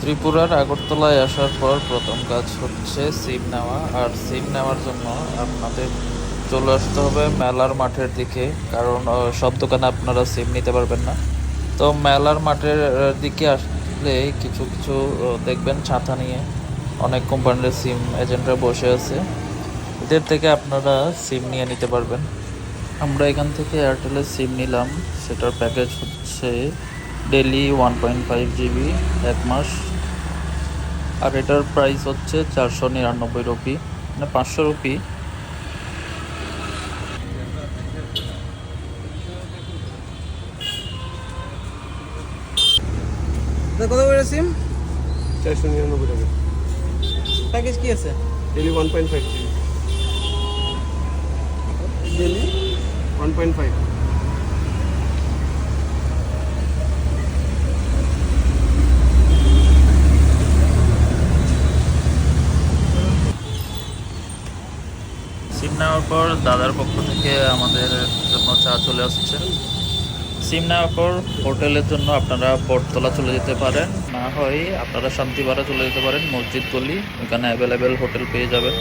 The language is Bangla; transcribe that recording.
ত্রিপুরার আগরতলায় আসার পর প্রথম কাজ হচ্ছে সিম নেওয়া। আর সিম নেওয়ার জন্য আপনাদের চলে আসতে হবে মেলার মাঠের দিকে, কারণ সব দোকানে আপনারা সিম নিতে পারবেন না। তো মেলার মাঠের দিকে আসলে কিছু কিছু দেখবেন ছাতা নিয়ে অনেক কোম্পানির সিম এজেন্টরা বসে আছে। এদের থেকে আপনারা সিম নিয়ে নিতে পারবেন। আমরা এখান থেকে এয়ারটেলের সিম নিলাম। সেটার প্যাকেজ হচ্ছে daily one point five GB এক মাস। আর এটার প্রাইস হচ্ছে চারশো নিরানব্বই রুপি মানে পাঁচশো রুপি। তা কত করে সিম? চারশো নিরানব্বই টাকা। প্যাকেজ কি আছে? Daily one point five GB daily one point five SIM নেওয়ার পর দাদার পক্ষ থেকে আমাদের জন্য চা চলে আসছে। সিম নেওয়ার পর হোটেলের জন্য আপনারা বটতলা চলে যেতে পারেন। না হয় আপনারা শান্তিপাড়া চলে যেতে পারেন মসজিদ গলি ওখানে অ্যাভেলেবেল হোটেল পেয়ে যাবেন।